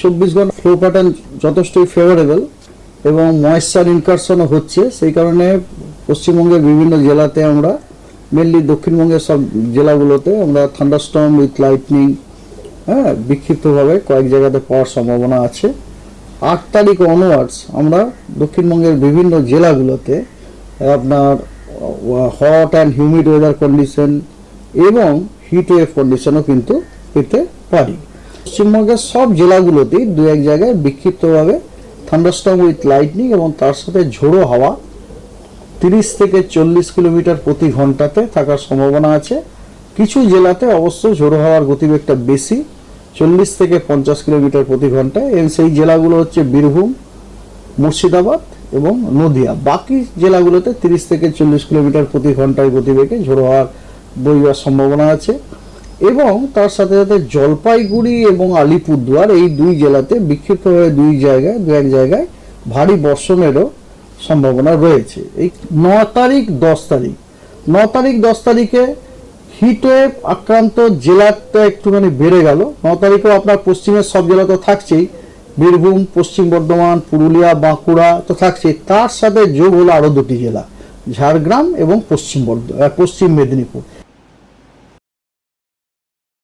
চব্বিশ ঘণ্টা flow pattern যথেষ্টই ফেভারেবল এবং ময়েশ্চার ইনকারশনও হচ্ছে। সেই কারণে পশ্চিমবঙ্গের বিভিন্ন জেলাতে আমরা মেনলি দক্ষিণবঙ্গের সব জেলাগুলোতে আমরা থান্ডারস্টর্ম উইথ লাইটনিং হ্যাঁ বিক্ষিপ্তভাবে কয়েক জায়গাতে পাওয়ার সম্ভাবনা আছে। আট তারিখ অনওয়ার্ডস আমরা দক্ষিণবঙ্গের বিভিন্ন জেলাগুলোতে আপনার hot and humid weather condition এবং হিট ওয়েভ কন্ডিশনও কিন্তু পেতে পারি। পশ্চিমবঙ্গের সব জেলাগুলোতেই দু এক জায়গায় বিক্ষিপ্তভাবে থান্ডারস্টর্ম উইথ লাইটনিং এবং তার সাথে ঝোড়ো হাওয়া তিরিশ থেকে চল্লিশ কিলোমিটার প্রতি ঘন্টাতে থাকার সম্ভাবনা আছে। কিছু জেলাতে অবশ্য ঝোড়ো হাওয়ার গতিবেগটা বেশি, চল্লিশ থেকে পঞ্চাশ কিলোমিটার প্রতি ঘন্টায়। এবং সেই জেলাগুলো হচ্ছে বীরভূম, মুর্শিদাবাদ এবং নদিয়া। বাকি জেলাগুলোতে তিরিশ থেকে চল্লিশ কিলোমিটার প্রতি ঘন্টায় গতিবেগে ঝোড়ো হওয়ার বইবার সম্ভাবনা আছে। এবং তার সাথে সাথে জলপাইগুড়ি এবং আলিপুরদুয়ার এই দুই জেলাতে বিক্ষিপ্তভাবে দুই জায়গায়, দু এক জায়গায় ভারী বর্ষণেরও সম্ভাবনা রয়েছে। এই ন তারিখ, দশ তারিখ। ন তারিখ, দশ তারিখে হিটওয়েভ আক্রান্ত জেলাটা একটুখানি বেড়ে গেল। ন তারিখেও আপনার পশ্চিমের সব জেলা তো থাকছেই। বীরভূম, পশ্চিম বর্ধমান, পুরুলিয়া, বাঁকুড়া তো থাকছেই। তার সাথে যোগ হলো আরও দুটি জেলা, ঝাড়গ্রাম এবং পশ্চিম বর্ধ পশ্চিম মেদিনীপুর।